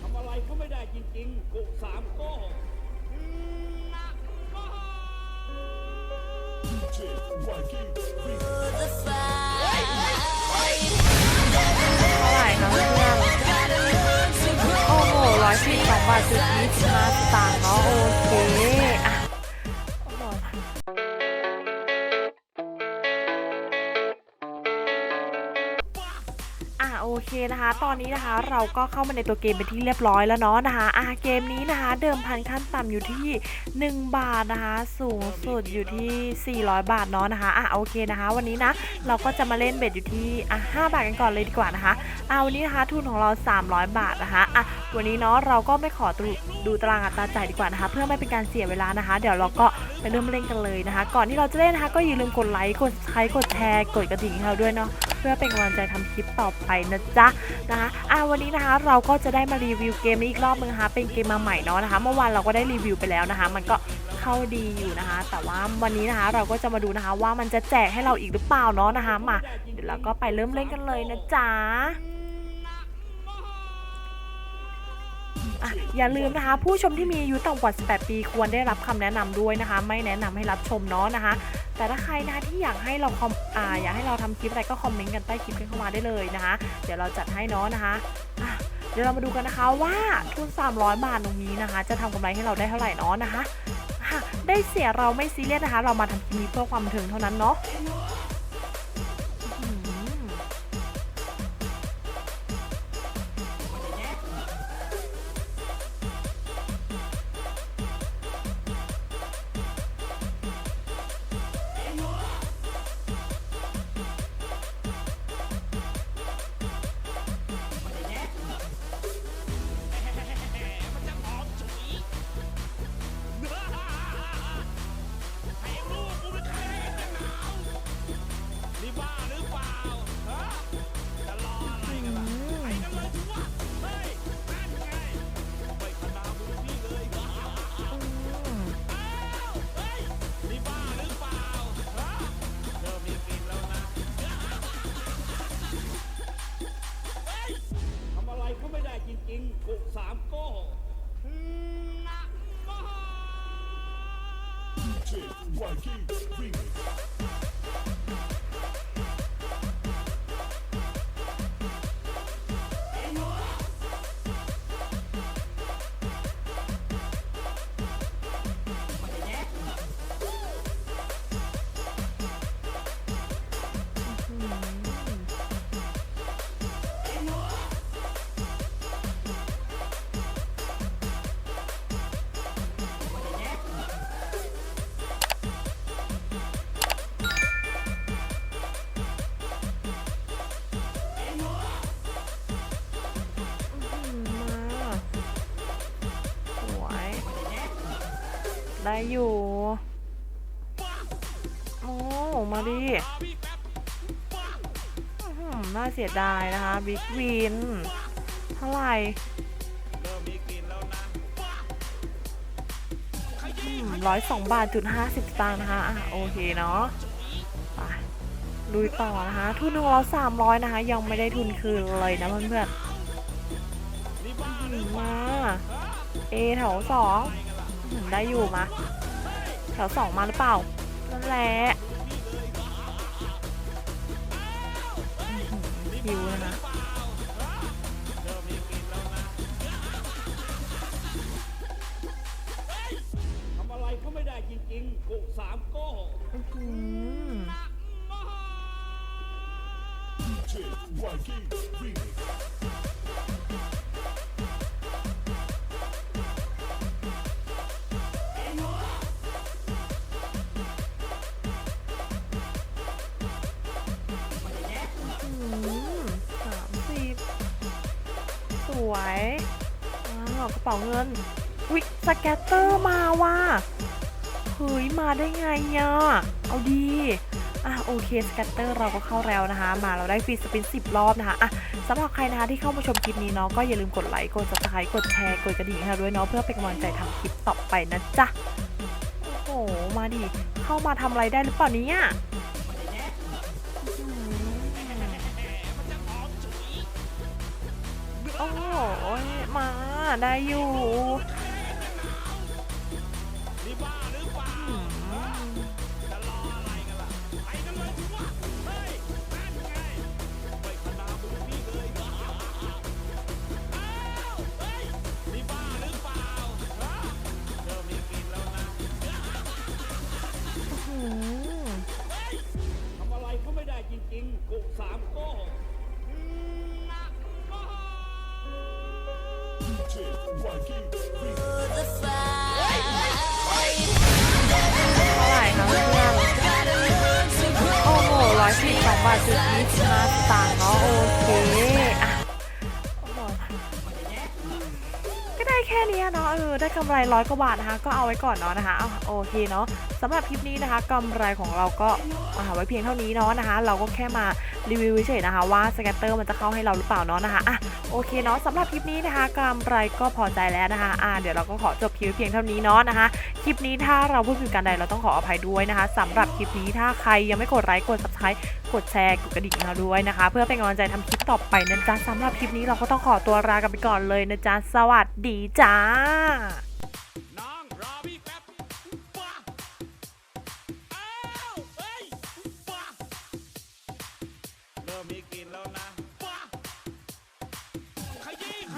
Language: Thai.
ทำอะไรเขาไม่ได้จริงๆกุสามโก้เท่าไหร่คะเพื่อนโอ้โหร้อยสี่สองบาทจุดยี่สิบห้าสตางค์เนาะโอเค นะคะ ตอนนี้นะคะเราก็เข้ามาในตัวเกมเป็นที่เรียบร้อยแล้วเนาะนะคะอะเกมนี้นะคะ เดิมพันขั้นต่ำอยู่ที่ 1 บาทนะคะ สูงสุดอยู่ที่ 400 บาทเนาะนะคะอะโอเคนะคะ วันนี้นะเราก็จะมาเล่นเบ็ดอยู่ที่อะ5บาทกันก่อนเลยดีกว่านะคะอะวันนี้นะคะทุนของเรา 300 บาทนะคะอะวันนี้เนาะเราก็ไม่ขอดูดูตารางอัตราจ่ายดีกว่านะคะ เพื่อไม่เป็นการเสียเวลานะคะ เดี๋ยวเราก็ไปเริ่มเล่นกันเลยนะคะ ก่อนที่เราจะเล่นนะคะ ก็อย่าลืมกดไลค์กดใครกดแชร์กดกระดิ่งให้เราด้วยเนาะ เพื่อเป็นกำลังใจทำคลิปต่อไปนะจ๊ะนะคะอะวันนี้นะคะเราก็จะได้มารีวิวเกมนี้อีกรอบนึงนะคะเป็นเกมมาใหม่เนาะนะคะเมื่อวานเราก็ได้รีวิวไปแล้วนะคะ มันก็เข้าดีอยู่นะคะ แต่ว่าวันนี้นะคะเราก็จะมาดูนะคะว่ามันจะแจกให้เราอีกหรือเปล่าเนาะนะคะมาเดี๋ยวเราก็ไปเริ่มเล่นกันเลยนะจ๊ะ อะอย่าลืมนะคะ ผู้ชมที่มีอายุต่ำกว่า 18 ปีควรได้รับคำแนะนำด้วยนะคะ ไม่แนะนำให้รับชมเนาะนะคะ แต่ถ้าใครนะคะที่อยากให้เราคอมอ่าอยากให้เราทำคลิปอะไรก็คอมเมนต์กันใต้คลิปกันเข้ามาได้เลยนะคะ เดี๋ยวเราจัดให้เนาะนะคะอะเดี๋ยวเรามาดูกันนะคะว่าทุน 300 บาทตรงนี้นะคะ จะทำกำไรให้เราได้เท่าไหร่เนาะนะคะ ได้เสียเราไม่ซีเรียสนะคะ เรามาทำคลิปนี้เพื่อความบันเทิงเท่านั้นเนาะ มา ได้อยู่โอ้มาดิน่าเสียดายนะคะบิ๊กวินเท่าไหร่เริ่มมีกลิ่นแล้วนะร้อยสองบาทจุดห้าสิบตังค์นะคะอะโอเคเนาะไปลุยต่อนะคะ ทุนของเราสามร้อยนะคะ ยังไม่ได้ทุนคืนเลยนะเพื่อนนี่บ้าหรือๆมาเอแถวสอง ได้อยู่มาแถวสองมาหรือเปล่า นั่นแหละอื้อหือคิวนะคะเริ่มมีกลิ่นแล้วนะทำอะไรเขาไม่ได้จริงๆกุสามโก้อื้อหืออื้อ วยอ้าวกระเป๋าเงินวิสแกตเตอร์มาว่ะเฮ้ยมาได้ไงอะเอาดีอะโอเคสแกตเตอร์เราก็เข้าแล้วนะคะ มาเราได้ฟรีสปิน 10 รอบนะคะอะสำหรับใครนะคะที่เข้ามาชมคลิปนี้เนาะก็อย่าลืมกดไลค์กด subscribe กดแชร์กดกระดิ่งให้เราด้วยเนาะเพื่อเป็นกำลังใจทำคลิปต่อไปนะจ๊ะโอ้โหมาดิเข้ามาทำอะไรได้หรือเปล่าเนี่ย โอ้โหมาได้อยู่ เท่าไหร่คะเพื่อนโอ้โหร้อยสี่สองบาทจุดยี่สิบห้าสตางค์เนาะโอเคอะก็ได้แค่นี้เนาะเออได้กำไรร้อยกว่าบาทนะคะ ก็เอาไว้ก่อนเนาะนะคะเอาโอเคเนาะสำหรับคลิปนี้นะคะกำไรของเราก็เอาไว้เพียงเท่านี้เนาะนะคะ เราก็แค่มา รีวิวเฉยนะคะว่าสแกตเตอร์มันจะเข้าให้เราหรือเปล่าเนาะนะคะอะโอเคเนาะสำหรับคลิปนี้นะคะกำไรก็พอใจแล้วนะคะอ่าเดี๋ยวเราก็ขอจบคลิปเพียงเท่านี้เนาะนะคะคลิปนี้ถ้าเราพูดผิดกันใดเราต้องขออภัยด้วยนะคะสำหรับคลิปนี้ถ้าใครยังไม่กดไลค์กด subscribe กดแชร์กดกระดิ่งเราด้วยนะคะ เพื่อเป็นกำลังใจทำคลิปต่อไปนะจ๊ะสำหรับคลิปนี้เราก็ต้องขอตัวลากันไปก่อนเลยนะจ๊ะสวัสดีจ้า อ้าวเ